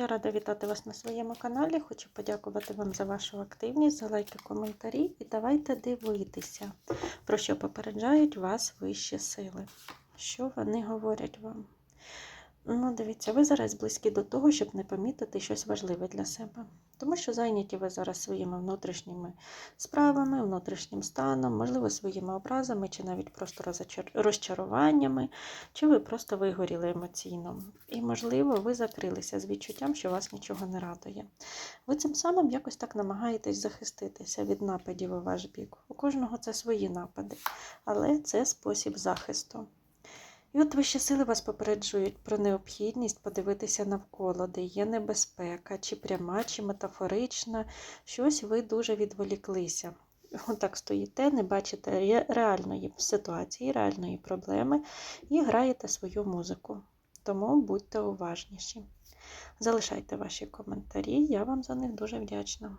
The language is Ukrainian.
Я рада вітати вас на своєму каналі. Хочу подякувати вам за вашу активність, за лайки, коментарі. І давайте дивитися, про що попереджають вас вищі сили. Що вони говорять вам? Ну, дивіться, ви зараз близькі до того, щоб не помітити щось важливе для себе. Тому що зайняті ви зараз своїми внутрішніми справами, внутрішнім станом, можливо, своїми образами, чи навіть просто розчаруваннями, чи ви просто вигоріли емоційно. І, можливо, ви закрилися з відчуттям, що вас нічого не радує. Ви цим самим якось так намагаєтесь захиститися від нападів у ваш бік. У кожного це свої напади, але це спосіб захисту. І от вищі сили вас попереджують про необхідність подивитися навколо, де є небезпека, чи пряма, чи метафорична, щось ви дуже відволіклися. Отак стоїте, не бачите реальної ситуації, реальної проблеми і граєте свою музику. Тому будьте уважніші. Залишайте ваші коментарі, я вам за них дуже вдячна.